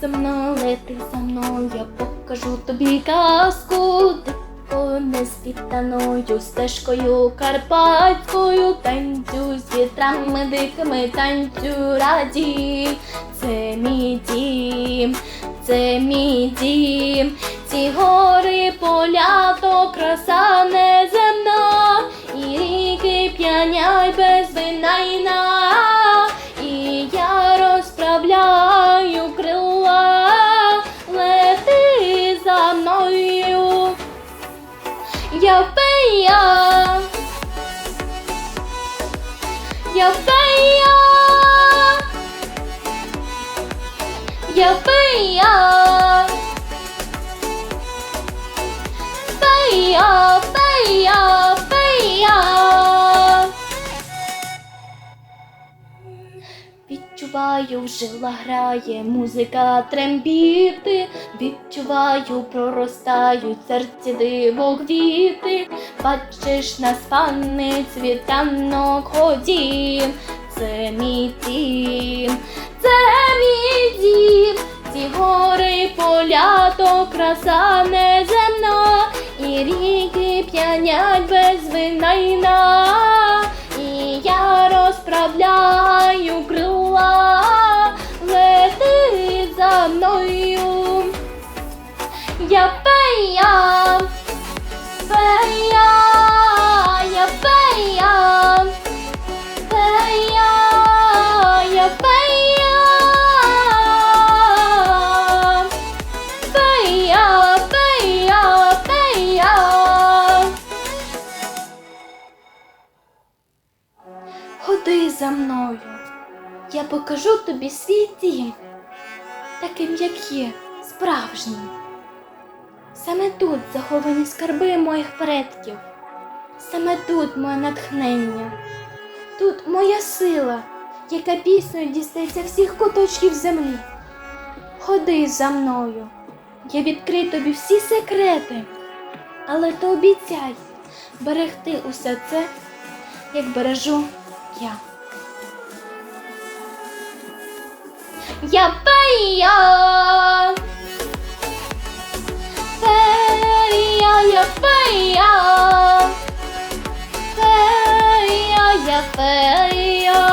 за мною, лети за мною, я покажу тобі казку. Дико неспітаною стежкою карпатською танцюй з вітрами дикими, танцюй раді. Це мій дім, це мій дім, ці гори, поля, то краса неземна, і ріки п'янять без вина Я фея, я фея, я Відчуваю, в жилах грає музика трембіти, відчуваю, проростають серці диво квіти. Бачиш нас, пани, світанок ходім, це мій дім, це мій дім, ці гори, поля, то краса неземна, і ріки п'янять без вина й на. Я фея, фея, я фея, фея, я фея, фея, фея, фея. Ходи за мною, я покажу тобі свій таким, як є, справжнім. Саме тут заховані скарби моїх предків, саме тут моє натхнення, тут моя сила, яка піснею дістається всіх куточків землі. Ходи за мною, я відкрию тобі всі секрети, але ти обіцяй берегти усе це, як бережу я. Я фея. Я фея. Фея, я фея.